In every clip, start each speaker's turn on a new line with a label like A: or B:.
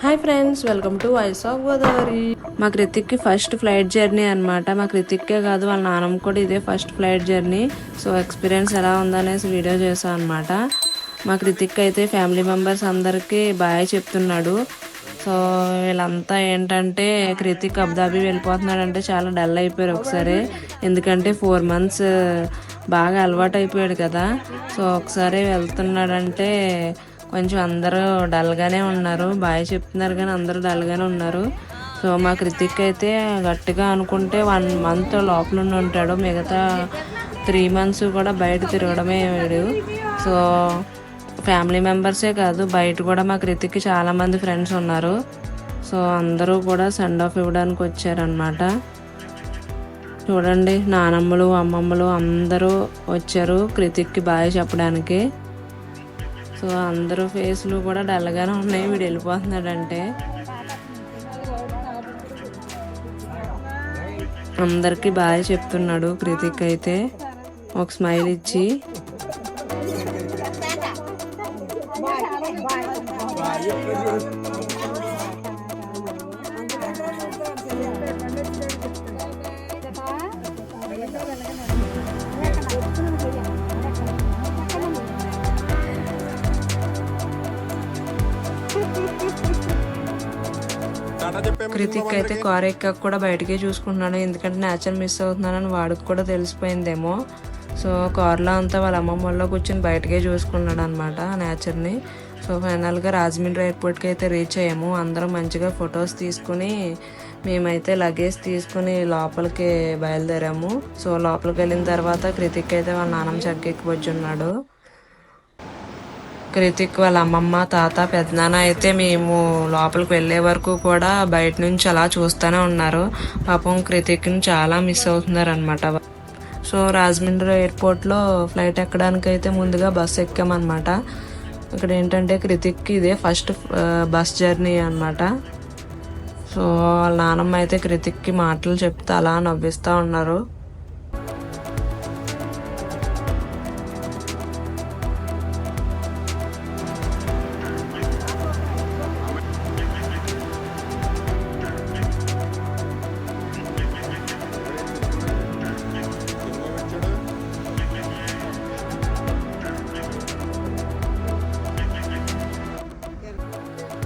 A: Hi friends welcome to voice of Godavari మా కృతిక్కి first flight journey అనమాట మా కృతిక్కే కాదు వాళ్ళ నాన్నమ్మ కూడా ఇదే first flight journey so experience ఎలా ఉందనేసి వీడియో చేసాం అనమాట మా కృతిక్ అయితే ఫ్యామిలీ మెంబర్స్ అందరికీ బాయ్ చెప్తున్నాడు. సో వీళ్ళంతా ఏంటంటే కృతిక్ అబ్దాబీ వెళ్ళిపోతున్నాడంటే చాలా డల్ అయిపోయారు ఒకసారి. ఎందుకంటే ఫోర్ మంత్స్ బాగా అలవాటు అయిపోయాడు కదా. సో ఒకసారి వెళ్తున్నాడంటే కొంచెం అందరూ డల్గానే ఉన్నారు. బాగా చెప్తున్నారు కానీ అందరూ డల్గానే ఉన్నారు. సో మా కృతిక్ అయితే గట్టిగా అనుకుంటే వన్ మంత్ లోపల ఉంటాడు. మిగతా త్రీ మంత్స్ కూడా బయట తిరగడమే వీడు. సో ఫ్యామిలీ మెంబర్సే కాదు బయట కూడా మా కృతిక్కి చాలామంది ఫ్రెండ్స్ ఉన్నారు. సో అందరూ కూడా సెండ్ ఆఫ్ ఇవ్వడానికి వచ్చారనమాట చూడండి నానమ్మలు అమ్మమ్మలు అందరూ వచ్చారు కృతిక్కి బాయ్ చెప్పడానికి. సో అందరూ ఫేస్లు కూడా డల్గానే ఉన్నాయి. వీడు వెళ్ళిపోతున్నాడంటే. అందరికీ బాయ్ చెప్తున్నాడు కృతిక్ అయితే. ఒక స్మైల్ ఇచ్చి. కృతిక్ అయితే కార్ ఎక్కాక కూడా బయటకే చూసుకుంటున్నాడు ఎందుకంటే నేచర్ మిస్ అవుతున్నానని వాడికి కూడా తెలిసిపోయిందేమో. సో కార్లో అంతా వాళ్ళ అమ్మమ్మ వాళ్ళ కూర్చొని బయటకే చూసుకున్నాడు అనమాట నేచర్ని. సో ఫైనల్గా రాజమండ్రి ఎయిర్పోర్ట్కి అయితే రీచ్ అయ్యాము. అందరం మంచిగా ఫొటోస్ తీసుకుని మేమైతే లగేజ్ తీసుకుని లోపలికి బయలుదేరాము. సో లోపలికి వెళ్ళిన తర్వాత కృతిక్ అయితే వాళ్ళ నాన్నమ్మ చక్కెక్కి వచ్చి ఉన్నాడు. కృతిక్ వాళ్ళ అమ్మమ్మ తాత పెద్దనాన్న అయితే మేము లోపలికి వెళ్ళే వరకు కూడా బయట నుంచి అలా చూస్తూనే ఉన్నారు. పాపం కృతిక్ని చాలా మిస్ అవుతున్నారు అనమాట సో రాజమండ్రి ఎయిర్పోర్ట్లో ఫ్లైట్ ఎక్కడానికి అయితే ముందుగా బస్సు ఎక్కామన్నమాట. ఇక్కడ ఏంటంటే కృతిక్కి ఇదే ఫస్ట్ బస్ జర్నీ అనమాట సో వాళ్ళ నానమ్మ అయితే కృతిక్కి మాటలు చెప్తే అలా నవ్విస్తూ ఉన్నారు.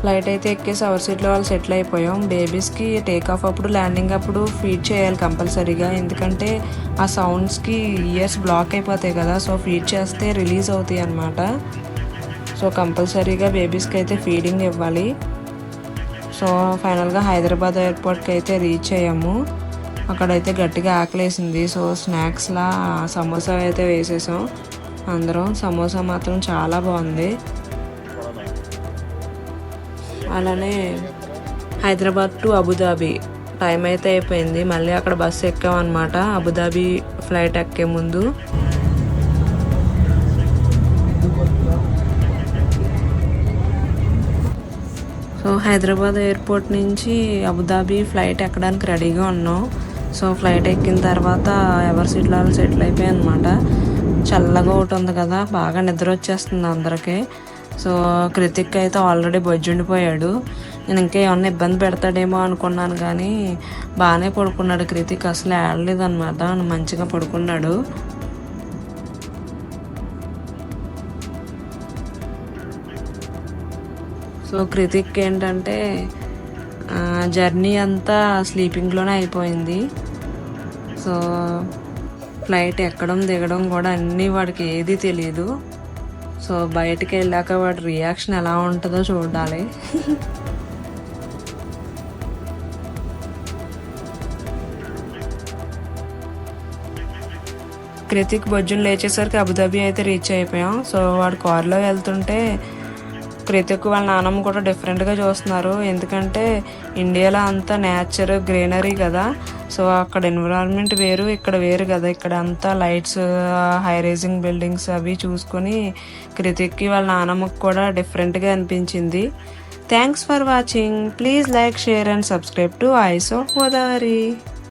A: ఫ్లైట్ అయితే ఎక్కేసి అవర్ సీట్లో వాళ్ళు సెటిల్ అయిపోయాం. బేబీస్కి టేక్ ఆఫ్ అప్పుడు ల్యాండింగ్ అప్పుడు ఫీడ్ చేయాలి కంపల్సరీగా. ఎందుకంటే ఆ సౌండ్స్కి ఇయర్స్ బ్లాక్ అయిపోతాయి కదా సో ఫీడ్ చేస్తే రిలీజ్ అవుతాయి అన్నమాట. సో కంపల్సరీగా బేబీస్కి అయితే ఫీడింగ్ ఇవ్వాలి. సో ఫైనల్గా హైదరాబాద్ ఎయిర్పోర్ట్కి అయితే రీచ్ అయ్యాము. అక్కడైతే గట్టిగా ఆకలేసింది. సో స్నాక్స్లా సమోసా అయితే వేసేసాం. అందరం సమోసా మాత్రం చాలా బాగుంది. అలానే హైదరాబాద్ టు అబుదాబి. టైం అయితే అయిపోయింది. మళ్ళీ అక్కడ బస్సు ఎక్కామన్నమాట. అబుదాబి ఫ్లైట్ ఎక్కే ముందు. సో హైదరాబాద్ ఎయిర్పోర్ట్ నుంచి అబుదాబి ఫ్లైట్ ఎక్కడానికి రెడీగా ఉన్నాం. సో ఫ్లైట్ ఎక్కిన తర్వాత ఎవరి సీట్లో వాళ్ళు సెటిల్ అయిపోయాయి అనమాట చల్లగా ఒకటి ఉంది కదా. బాగా నిద్ర వచ్చేస్తుంది అందరికీ. సో కృతిక్ అయితే ఆల్రెడీ బొజ్జుండిపోయాడు నేను ఇంకా ఏమన్నా ఇబ్బంది పెడతాడేమో అనుకున్నాను కానీ బాగానే పడుకున్నాడు కృతిక్. అసలు ఆడలేదన్నమాట మంచిగా పడుకున్నాడు. సో కృతిక్ ఏంటంటే జర్నీ అంతా స్లీపింగ్లోనే అయిపోయింది. సో ఫ్లైట్ ఎక్కడం దిగడం కూడా అన్నీ వాడికి ఏది తెలియదు. సో బయటికి వెళ్ళాక వాడి రియాక్షన్ ఎలా ఉంటుందో చూడాలి. క్రితిక్ బొజ్జును లేచేసరికి అబుదాబి అయితే రీచ్ అయిపోయాం. సో వాడు కార్లో వెళ్తుంటే కృతిక్ వాళ్ళ నాన్నమ్మ కూడా డిఫరెంట్గా చూస్తున్నారు. ఎందుకంటే ఇండియాలో అంతా నేచర్ గ్రీనరీ కదా. సో అక్కడ ఎన్విరాన్మెంట్ వేరు ఇక్కడ వేరు కదా. ఇక్కడ అంతా లైట్స్ హై రైజింగ్ బిల్డింగ్స్ అవి చూసుకొని కృతిక్కి వాళ్ళ నాన్నమ్మకి కూడా డిఫరెంట్గా అనిపించింది. Thanks for watching please like share and subscribe to eyes of Godavari